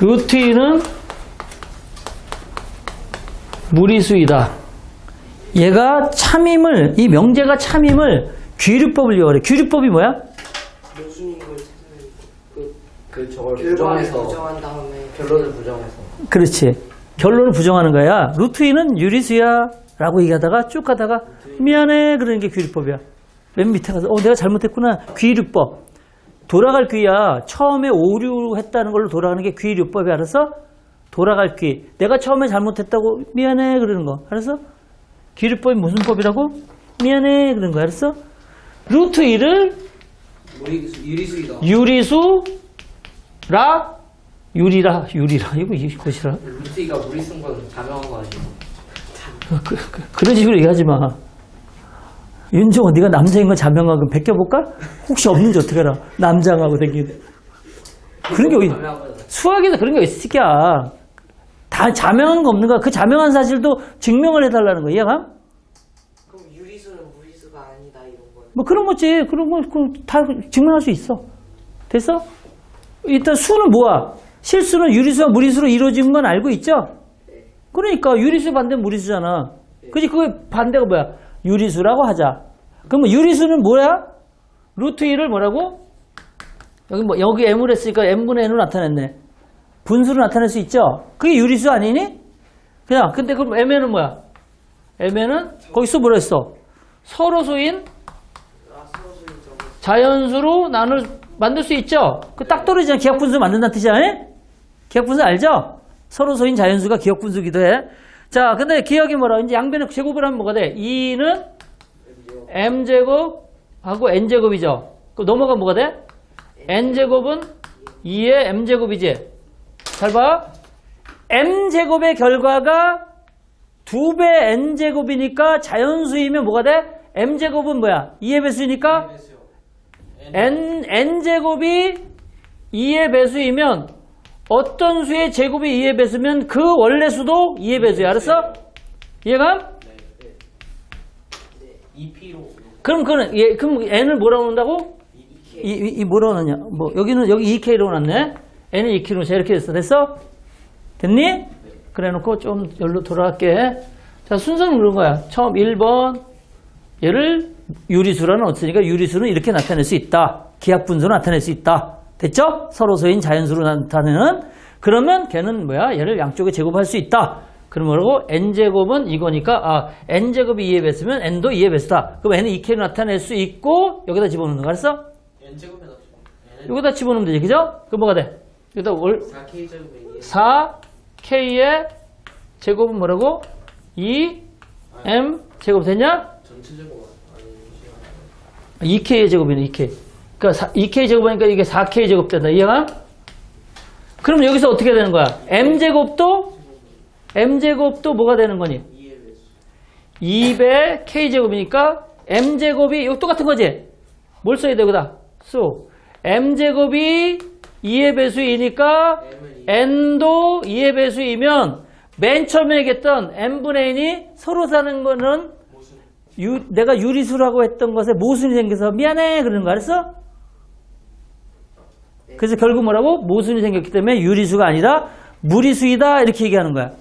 루트 2는 무리수이다. 얘가 참임을, 이 명제가 참임을 귀류법을 이용하래. 귀류법이 뭐야? 그그 저걸 부정해서 부정한 다음에 결론을 부정해서 그렇지. 결론을 부정하는 거야. 루트 2는 유리수야. 라고 얘기하다가 쭉 가다가 미안해. 그러는 게 귀류법이야. 맨 밑에 가서 어, 내가 잘못했구나. 귀류법. 돌아갈 귀야. 처음에 오류했다는 걸로 돌아가는 게 귀류법이 알아서 돌아갈 귀. 내가 처음에 잘못했다고 미안해. 그러는 거. 알았어? 귀류법이 무슨 법이라고? 미안해. 그러는 거. 알았어? 루트 2를 무리수 유리수이다. 유리수 라 유리라 유리라 이거 이것이라 루트이가 무리수인 건 자명한 거 아니에요? 그, 그, 그런 식으로 얘기하지 마. 윤정아, 네가 남자인 건 자명하고 베껴볼까? 혹시 없는지 어떻게 알아? 남장하고 되긴. 그런 게 어디. 수학에서 그런 게 있어, 새끼야. 다 자명한 거 없는가? 그 자명한 사실도 증명을 해달라는 거야, 이해가? 그럼 유리수는 무리수가 아니다 이런 거는 뭐 그런 거지. 그런 거, 그다 증명할 수 있어. 됐어? 일단 수는 뭐야? 실수는 유리수와 무리수로 이루어진 건 알고 있죠? 그러니까 유리수 반대는 무리수잖아. 그지? 그 반대가 뭐야? 유리수라고 하자. 그러면 유리수는 뭐야? 루트 2를 뭐라고? 여기 뭐, 여기 m을 했으니까 m분의 n으로 나타냈네. 분수로 나타낼 수 있죠? 그게 유리수 아니니? 그냥, 근데 그럼 mn은 뭐야? mn은 거기서 뭐라 했어? 서로수인 자연수로 나눌 만들 수 있죠. 그 딱 떨어지잖아. 기하 분수 만든다는 뜻이야. 에? 기하 분수 알죠? 서로소인 자연수가 기억 분수기도 해. 자, 근데 기억이 뭐라? 이제 양변의 제곱을 하면 뭐가 돼? 2는 m 제곱 하고 n 제곱이죠. 그 넘어가 뭐가 돼? n 제곱은 2의 m 제곱이지. 잘 봐. m 제곱의 결과가 2배 n 제곱이니까 자연수이면 뭐가 돼? m 제곱은 뭐야? 2의 배수니까 n, n 제곱이 2의 배수이면 어떤 수의 제곱이 2의 배수면 그 원래 수도 2의 배수야. 알았어? 이해가? 2P로 그럼 그는 예, 그럼 n을 뭐라고 넣는다고? 이, 이, 이 뭐라고 넣냐? 뭐 여기는 여기 2k로 놨네. n은 2k로 자 이렇게 됐어. 됐어? 됐니? 그래 놓고 좀 여기로 돌아갈게. 자, 순서는 그런 거야. 처음 1번 얘를 유리수라는 없으니까 유리수는 이렇게 나타낼 수 있다. 기하분수로 나타낼 수 있다. 됐죠? 서로소인 자연수로 나타내는 그러면 걔는 뭐야? 얘를 양쪽에 제곱할 수 있다. 그럼 뭐라고? n제곱은 이거니까 아 n제곱이 2의 배수면 n도 2의 배수다. 그럼 n은 2k로 나타낼 수 있고 여기다 집어넣는 거 알았어? n제곱에다 여기다 집어넣으면 되지. 그죠? 그럼 뭐가 돼? 여기다 월 4K 제곱에 4k의 제곱은 뭐라고? 2m 제곱 됐냐? 전체 제곱 아니 2K의 제곱이네, 2K. 그러니까 2K 제곱하니까 이게 4K 제곱 된다. 이해가? 그럼 여기서 어떻게 되는 거야? M 제곱도 M 제곱도 뭐가 되는 거니? 2의 배수 2배 K 제곱이니까 M 제곱이 이거 똑같은 거지? 뭘 써야 돼, 여기다? 수. M 제곱이 2의 배수이니까 N도 2의 배수이면 맨 처음에 얘기했던 N분의 N이 서로 사는 거는 유- 내가 유리수라고 했던 것에 모순이 생겨서 미안해 그러는 거 알았어? 그래서 결국 뭐라고? 모순이 생겼기 때문에 유리수가 아니라 무리수이다 이렇게 얘기하는 거야.